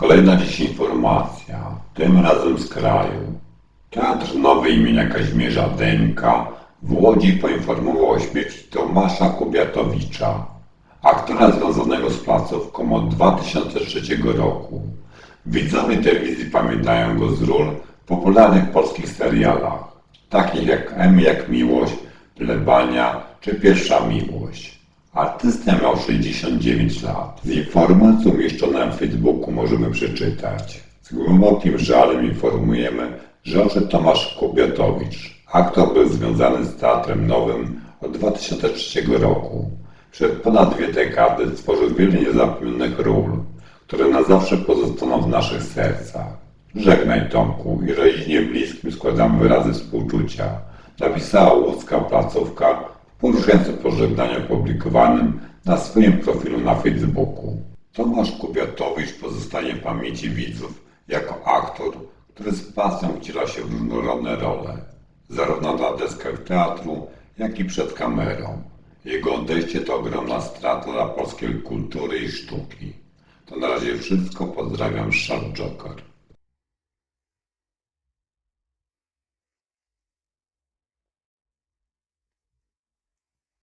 Kolejna dziś informacja, tym razem z kraju. Teatr Nowy imienia Kazimierza Dęka w Łodzi poinformował o śmierci Tomasza Kubiatowicza, aktora związanego z placówką od 2003 roku. Widzowie telewizji pamiętają go z ról w popularnych polskich serialach, takich jak M jak Miłość, Plebania czy Pierwsza Miłość. Artysta miał 69 lat. Z informacji umieszczonej na Facebooku możemy przeczytać. Z głębokim żalem informujemy, że odszedł Tomasz Kubiatowicz. Aktor był związany z Teatrem Nowym od 2003 roku. Przez ponad dwie dekady stworzył wiele niezapomnianych ról, które na zawsze pozostaną w naszych sercach. Żegnaj Tomku i rodzinie bliskim składam wyrazy współczucia. Napisała łódzka placówka w poruszającym pożegnaniu opublikowanym na swoim profilu na Facebooku. Tomasz Kubiatowicz pozostanie w pamięci widzów jako aktor, który z pasją wciela się w różnorodne role, zarówno na deskach teatru, jak i przed kamerą. Jego odejście to ogromna strata dla polskiej kultury i sztuki. To na razie wszystko. Pozdrawiam, Szat Joker.